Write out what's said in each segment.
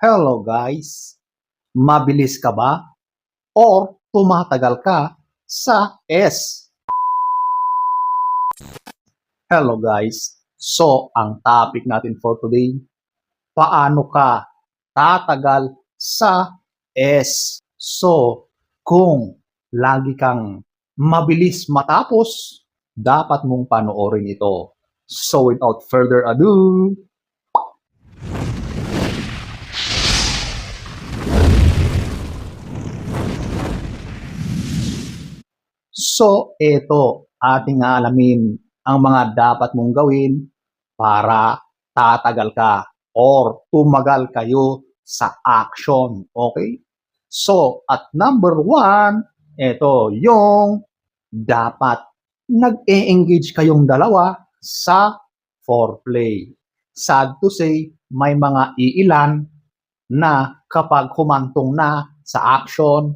Hello guys! Mabilis ka ba? Or tumatagal ka sa S? Hello guys! So, ang topic natin for today, paano ka tatagal sa S? So, kung lagi kang mabilis matapos, dapat mong panoorin ito. So, without further ado, So, ito, ating alamin ang mga dapat mong gawin para tatagal ka or tumagal kayo sa action. Okay? So, at number one, ito yung dapat nag-e-engage kayong dalawa sa foreplay. Sad to say, may mga iilan na kapag humantong na sa action,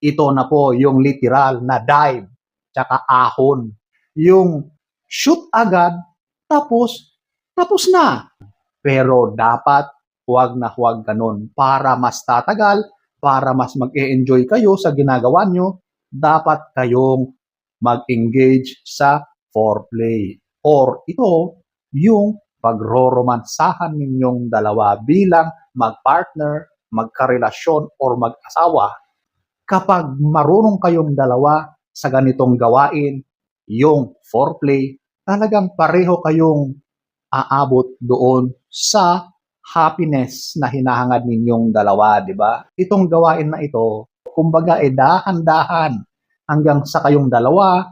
ito na po yung literal na dive, tsaka ahon. Yung shoot agad, tapos, tapos na. Pero dapat huwag na huwag ganun. Para mas tatagal, para mas mag-e-enjoy kayo sa ginagawa nyo, dapat kayong mag-engage sa foreplay. Or ito, yung pagroromansahan ninyong dalawa bilang mag-partner, magkarelasyon, or mag-asawa kapag marunong kayong dalawa sa ganitong gawain, yung foreplay, talagang pareho kayong aabot doon sa happiness na hinahangad ninyong dalawa, di ba? Itong gawain na ito, kumbaga eh dahan-dahan hanggang sa kayong dalawa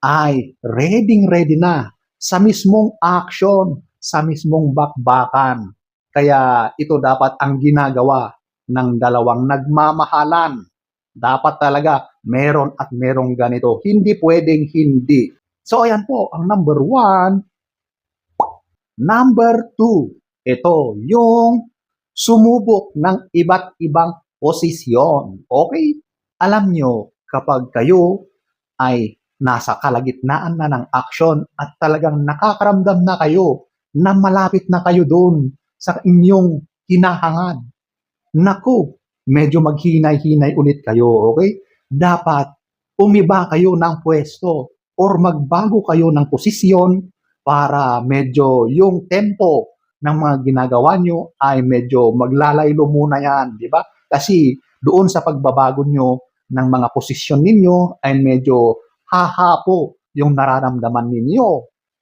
ay ready ready na sa mismong action, sa mismong bakbakan. Kaya ito dapat ang ginagawa ng dalawang nagmamahalan dapat talaga meron at merong ganito. Hindi pwedeng hindi. So, ayan po, ang number one. Number two, ito, yung sumubok ng iba't ibang posisyon. Okay? Alam nyo, kapag kayo ay nasa kalagitnaan na ng aksyon at talagang nakakaramdam na kayo na malapit na kayo doon sa inyong hinahangad. Naku, medyo maghinay-hinay ulit kayo, okay? Dapat umiba kayo ng pwesto or magbago kayo ng posisyon para medyo yung tempo ng mga ginagawa nyo ay medyo maglalaylo muna yan, di ba? Kasi doon sa pagbabago nyo ng mga posisyon ninyo ay medyo hahapo yung nararamdaman ninyo.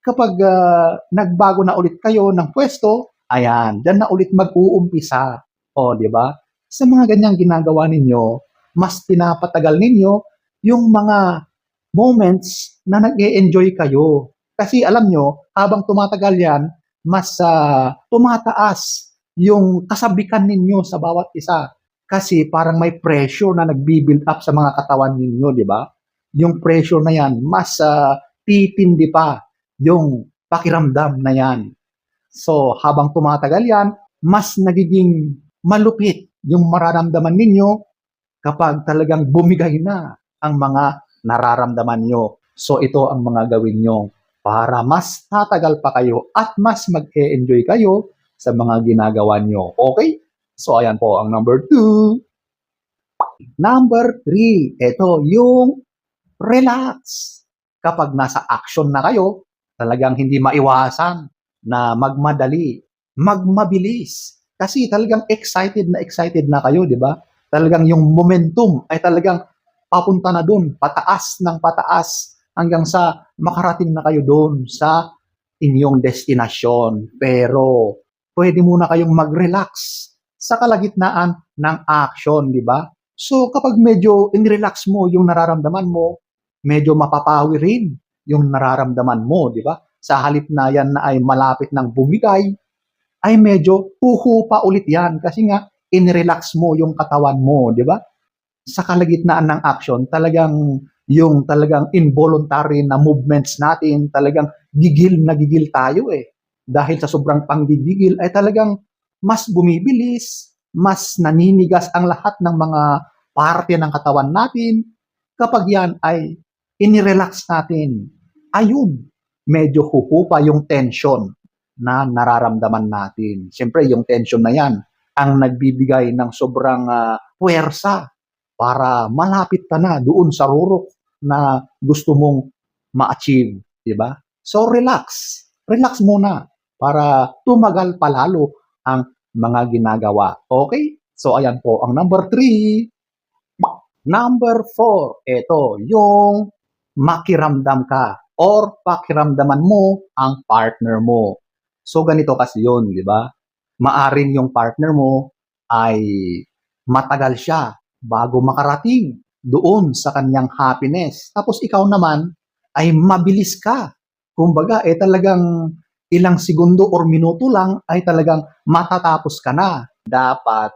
Kapag ah, nagbago na ulit kayo ng pwesto, ayan, dyan na ulit mag-uumpisa. O, di ba? Sa mga ganyang ginagawa ninyo, mas pinapatagal ninyo yung mga moments na nag enjoy kayo. Kasi alam nyo, habang tumatagal yan, mas ah, tumataas yung kasabikan ninyo sa bawat isa. Kasi parang may pressure na nagbi-build up sa mga katawan ninyo, di ba? Yung pressure na yan, mas ah, titindi pa yung pakiramdam na yan. So, habang tumatagal yan, mas nagiging malupit yung mararamdaman ninyo kapag talagang bumigay na ang mga nararamdaman nyo. So ito ang mga gawin nyo para mas tatagal pa kayo at mas mag-e-enjoy kayo sa mga ginagawa nyo. Okay? So ayan po ang number two. Number three, ito yung relax. Kapag nasa action na kayo, talagang hindi maiwasan na magmadali, magmabilis, kasi talagang excited na excited na kayo, di ba? Talagang yung momentum ay talagang papunta na doon, pataas ng pataas hanggang sa makarating na kayo doon sa inyong destinasyon. Pero pwede muna kayong mag-relax sa kalagitnaan ng action, di ba? So kapag medyo in-relax mo yung nararamdaman mo, medyo mapapawi rin yung nararamdaman mo, di ba? Sa halip na yan na ay malapit ng bumigay, ay medyo huhupa ulit yan kasi nga in-relax mo yung katawan mo, di ba? Sa kalagitnaan ng action, talagang yung talagang involuntary na movements natin, talagang gigil na gigil tayo eh. Dahil sa sobrang panggigigil ay talagang mas bumibilis, mas naninigas ang lahat ng mga parte ng katawan natin kapag yan ay inirelax natin. Ayun, medyo huhupa yung tension na nararamdaman natin. Siyempre, yung tension na yan, ang nagbibigay ng sobrang ah, puwersa para malapit ka na doon sa rurok na gusto mong ma-achieve, di ba? So relax, relax muna para tumagal palalo ang mga ginagawa. Okay? So ayan po ang number three. Number four, ito, yung makiramdam ka or pakiramdaman mo ang partner mo. So ganito kasi yun, di ba? Maaring yung partner mo ay matagal siya bago makarating doon sa kanyang happiness. Tapos ikaw naman ay mabilis ka. Kumbaga, eh talagang ilang segundo or minuto lang ay talagang matatapos ka na. Dapat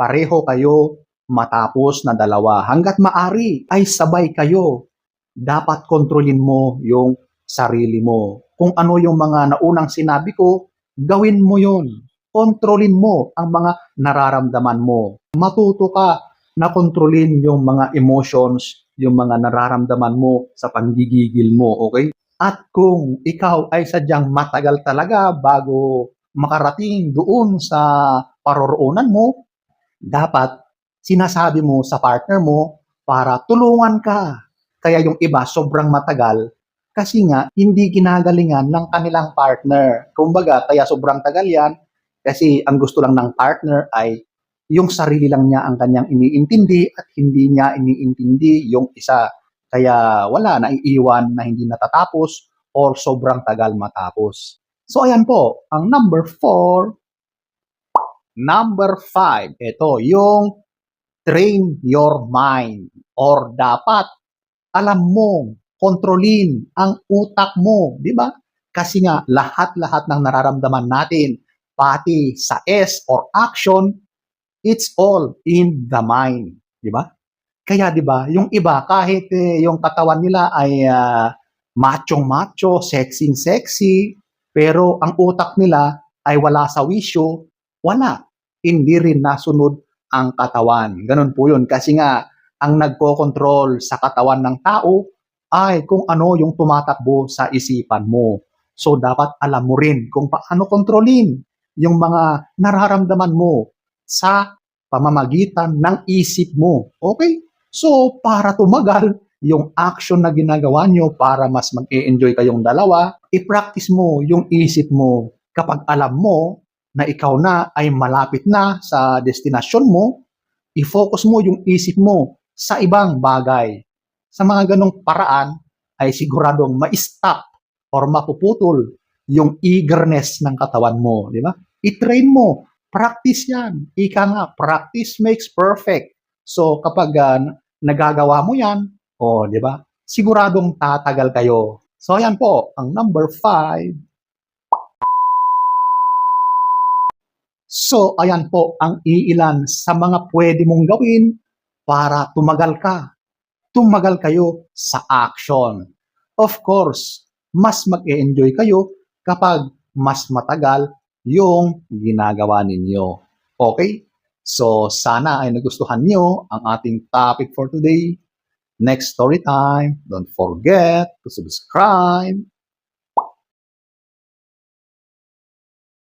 pareho kayo matapos na dalawa. Hanggat maari ay sabay kayo. Dapat kontrolin mo yung sarili mo. Kung ano yung mga naunang sinabi ko, gawin mo yun. Kontrolin mo ang mga nararamdaman mo. Matuto ka na kontrolin yung mga emotions, yung mga nararamdaman mo sa panggigigil mo, okay? At kung ikaw ay sadyang matagal talaga bago makarating doon sa paroroonan mo, dapat sinasabi mo sa partner mo para tulungan ka. Kaya yung iba sobrang matagal kasi nga hindi ginagalingan ng kanilang partner. Kumbaga, kaya sobrang tagal yan kasi ang gusto lang ng partner ay yung sarili lang niya ang kanyang iniintindi at hindi niya iniintindi yung isa. Kaya wala, naiiwan na hindi natatapos or sobrang tagal matapos. So ayan po, ang number four. Number five, ito yung train your mind or dapat alam mo, kontrolin ang utak mo, di ba? Kasi nga lahat-lahat ng nararamdaman natin, pati sa S or action, it's all in the mind, di ba? Kaya di ba, yung iba kahit eh, yung katawan nila ay ah, machong-macho, sexy-sexy, pero ang utak nila ay wala sa wisyo, wala. Hindi rin nasunod ang katawan. Ganun po yun. Kasi nga, ang nagko-control sa katawan ng tao ay kung ano yung tumatakbo sa isipan mo. So, dapat alam mo rin kung paano kontrolin yung mga nararamdaman mo sa pamamagitan ng isip mo. Okay? So, para tumagal yung action na ginagawa nyo para mas mag-enjoy kayong dalawa, i-practice mo yung isip mo. Kapag alam mo na ikaw na ay malapit na sa destinasyon mo, i-focus mo yung isip mo sa ibang bagay. Sa mga ganong paraan ay siguradong ma-stop or mapuputol yung eagerness ng katawan mo, di ba? I-train mo, practice yan. Ika nga, practice makes perfect. So kapag ah, nagagawa mo yan, o di ba? Siguradong tatagal kayo. So ayan po, ang number five. So ayan po ang iilan sa mga pwede mong gawin para tumagal ka. Tumagal kayo sa action. Of course, mas mag-enjoy kayo kapag mas matagal yung ginagawa ninyo. Okay? So, sana ay nagustuhan nyo ang ating topic for today. Next story time, don't forget to subscribe